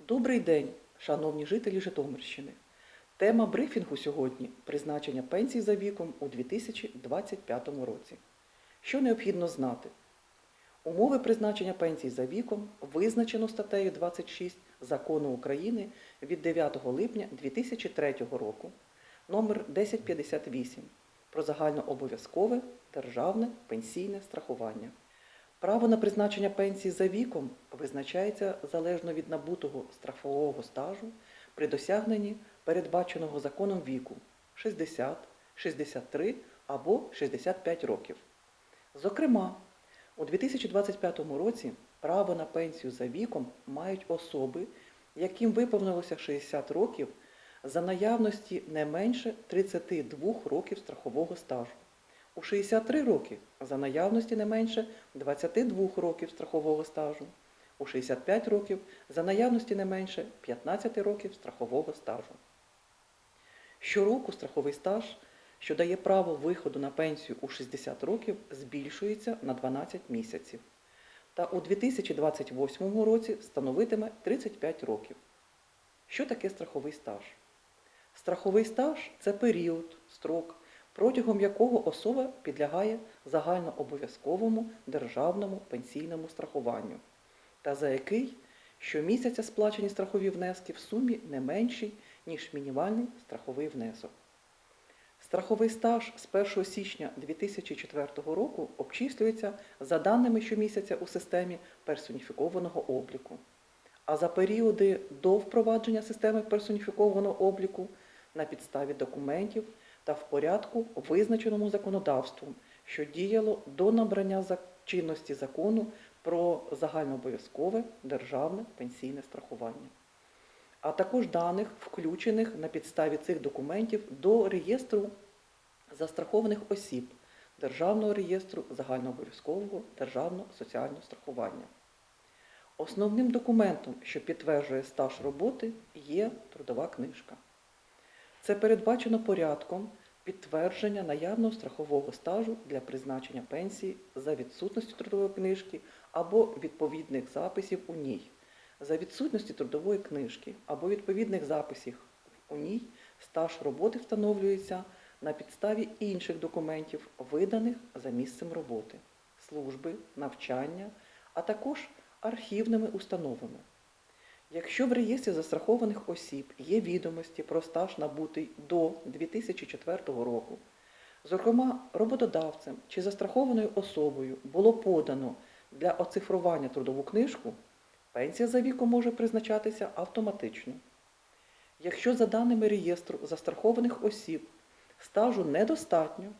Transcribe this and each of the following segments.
Добрий день, шановні жителі Житомирщини. Тема брифінгу сьогодні призначення пенсій за віком у 2025 році. Що необхідно знати? Умови призначення пенсій за віком визначено статтею 26 Закону України від 9 липня 2003 року номер 1058 про загальнообов'язкове державне пенсійне страхування. Право на призначення пенсії за віком визначається залежно від набутого страхового стажу при досягненні передбаченого законом віку 60, 63 або 65 років. Зокрема, у 2025 році право на пенсію за віком мають особи, яким виповнилося 60 років за наявності не менше 32 років страхового стажу. У 63 роки за наявності не менше 22 років страхового стажу. У 65 років за наявності не менше 15 років страхового стажу. Щороку страховий стаж, що дає право виходу на пенсію у 60 років, збільшується на 12 місяців. Та у 2028 році становитиме 35 років. Що таке страховий стаж? Страховий стаж це період, строк, протягом якого особа підлягає загальнообов'язковому державному пенсійному страхуванню, та за який щомісяця сплачені страхові внески в сумі не менші, ніж мінімальний страховий внесок. Страховий стаж з 1 січня 2004 року обчислюється за даними щомісяця у системі персоніфікованого обліку. А за періоди до впровадження системи персоніфікованого обліку на підставі документів та в порядку, визначеному законодавством, що діяло до набрання чинності закону про загальнообов'язкове державне пенсійне страхування, а також даних, включених на підставі цих документів до реєстру застрахованих осіб Державного реєстру загальнообов'язкового державного соціального страхування. Основним документом, що підтверджує стаж роботи, є трудова книжка. Це передбачено порядком підтвердження наявного страхового стажу для призначення пенсії за відсутністю трудової книжки або відповідних записів у ній. За відсутності трудової книжки або відповідних записів у ній стаж роботи встановлюється на підставі інших документів, виданих за місцем роботи, служби, навчання, а також архівними установами. Якщо в реєстрі застрахованих осіб є відомості про стаж набутий до 2004 року, зокрема роботодавцем чи застрахованою особою було подано для оцифрування трудову книжку, пенсія за віком може призначатися автоматично. Якщо за даними реєстру застрахованих осіб стажу недостатньо,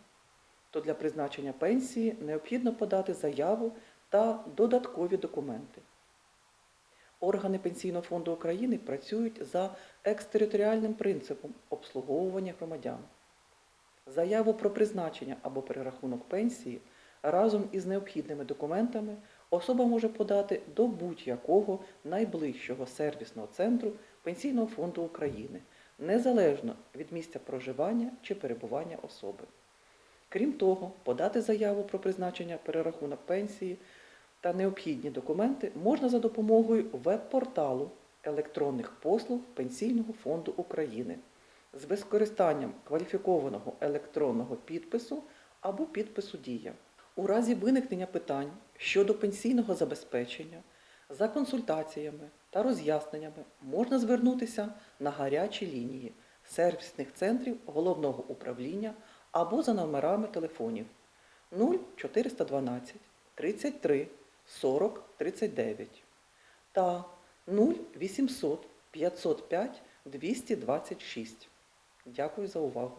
то для призначення пенсії необхідно подати заяву та додаткові документи. Органи Пенсійного фонду України працюють за екстериторіальним принципом обслуговування громадян. Заяву про призначення або перерахунок пенсії разом із необхідними документами особа може подати до будь-якого найближчого сервісного центру Пенсійного фонду України, незалежно від місця проживання чи перебування особи. Крім того, подати заяву про призначення перерахунок пенсії та необхідні документи можна за допомогою веб-порталу електронних послуг Пенсійного фонду України з використанням кваліфікованого електронного підпису або підпису Дія. У разі виникнення питань щодо пенсійного забезпечення за консультаціями та роз'ясненнями можна звернутися на гарячі лінії сервісних центрів головного управління або за номерами телефонів 0412 33 40 39 та 0800 505 226. Дякую за увагу.